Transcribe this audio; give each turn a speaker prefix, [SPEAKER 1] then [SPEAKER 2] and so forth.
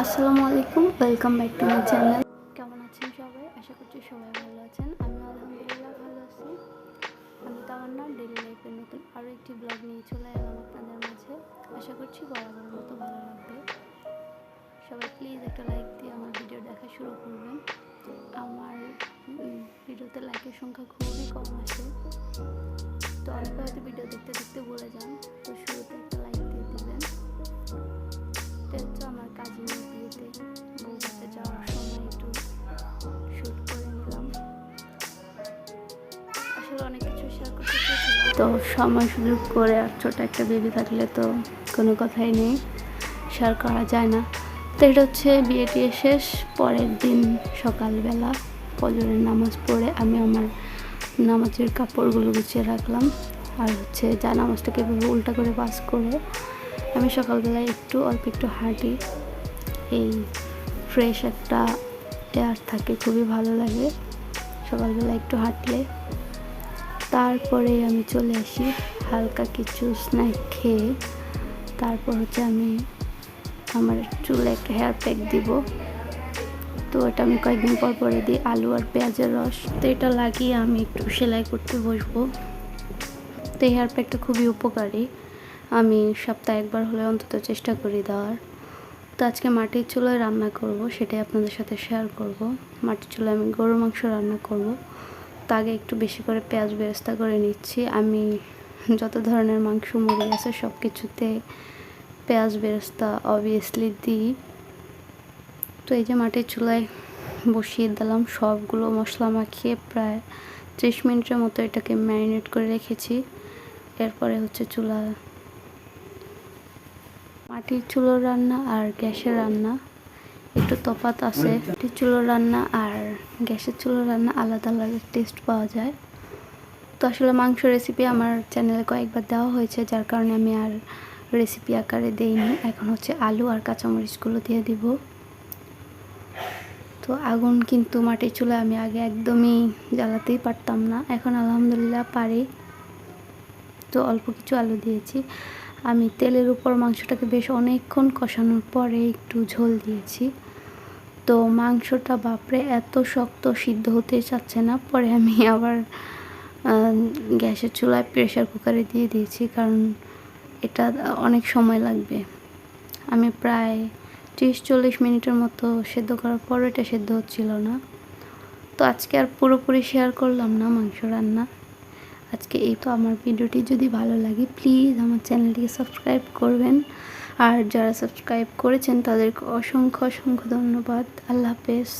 [SPEAKER 1] আসসালামু আলাইকুম welcome back to my channel কেমন আছেন সবাই? আশা করছি সবাই ভালো আছেন। আমি আলহামদুলিল্লাহ ভালো আছি। আমি তামান্না ডেলি লাইফের নতুন আরও একটি ব্লগ নিয়ে চলে এলাম আপনাদের মাঝে। আশা করছি বরাবর মতো ভালো লাগবে। সবাই প্লিজ একটা লাইক দিয়ে আমার ভিডিও দেখা শুরু করবেন। আমার ভিডিওতে লাইকের সংখ্যা খুবই কম আছে। তো অনেকে হয়তো ভিডিও দেখতে দেখতে বলে যান। তো শুরুতে একটা লাইক তো সময় সুযোগ করে আর ছোট একটা বেবি থাকলে তো কোনো কথাই নেই শেয়ার করা যায় না। তো এটা হচ্ছে বিয়ে টিয়ে শেষ, পরের দিন সকালবেলা ফজরের নামাজ পড়ে আমি আমার নামাজের কাপড়গুলো গুছিয়ে রাখলাম। আর হচ্ছে যা নামাজটাকে এভাবে উল্টা করে পাস করে আমি সকালবেলায় একটু অল্প একটু হাঁটি। এই ফ্রেশ একটা এয়ার থাকে, খুবই ভালো লাগে। সকালবেলা একটু হাঁটলে তারপরে আমি চলে আসি হালকা কিছু স্ন্যাক খেয়ে। তারপর হচ্ছে আমি আমার চুলে একটা হেয়ার প্যাক দিব। তো এটা আমি কয়েকদিন পর পরে দিই, আলু আর পেঁয়াজের রস। তো এটা লাগিয়ে আমি একটু সেলাই করতে বসবো। তো এই হেয়ার প্যাকটা খুবই উপকারী। আমি সপ্তাহে একবার হলে অন্তত চেষ্টা করি দেওয়ার। তো আজকে মাটির চুলোয় রান্না করব, সেটাই আপনাদের সাথে শেয়ার করব। মাটির চুলোয় আমি গরুর মাংস রান্না করব। তো আগে একটু বেশি করে পেঁয়াজ বেরেস্তা করে নিচ্ছি। আমি যত ধরনের মাংস, মুরগি আছে সব কিছুতে পেঁয়াজ বেরেস্তা অবভিয়াসলি দিই। তো এই যে মাটির চুলায় বসিয়ে দিলাম সবগুলো মশলা মাখিয়ে প্রায় ত্রিশ মিনিটের মতো এটাকে ম্যারিনেট করে রেখেছি। এরপরে হচ্ছে চুলা। মাটির চুলোর রান্না আর গ্যাসের রান্না। একটু তফাৎ আছে চুলোর রান্না আর গ্যাসের চুলোর রান্না আলাদা আলাদা টেস্ট পাওয়া যায়। তো আসলে মাংস রেসিপি আমার চ্যানেলে কয়েকবার দেওয়া হয়েছে, যার কারণে আমি আর রেসিপি আকারে দেইনি। এখন হচ্ছে আলু আর কাঁচামরিচগুলো দিয়ে দিব। তো আগুন কিন্তু মাটির চুলা আমি আগে একদমই জ্বালাতেই পারতাম না। এখন আলহামদুলিল্লাহ পারি। তো অল্প কিছু আলু দিয়েছি। আমি তেলের উপর মাংসটাকে বেশ অনেকক্ষণ কষানোর পরে একটু ঝোল দিয়েছি। তো মাংসটা বাপরে এত শক্ত সিদ্ধ হতে চাচ্ছে না। পরে আমি আবার গ্যাসের চুলায় প্রেশার কুকারে দিয়ে দিয়েছি কারণ এটা অনেক সময় লাগবে। আমি প্রায় ত্রিশ চল্লিশ মিনিটের মতো সেদ্ধ করার পর এটা সেদ্ধ হচ্ছিল না। তো আজকে আর পুরোপুরি শেয়ার করলাম না মাংস রান্না। আজকে এই তো আমার ভিডিওটি। যদি ভালো লাগে প্লিজ আমার চ্যানেলটিকে সাবস্ক্রাইব করবেন। আর যারা সাবস্ক্রাইব করেছেন, তাদেরকে অসংখ্য অসংখ্য ধন্যবাদ। আল্লাহ হাফেজ।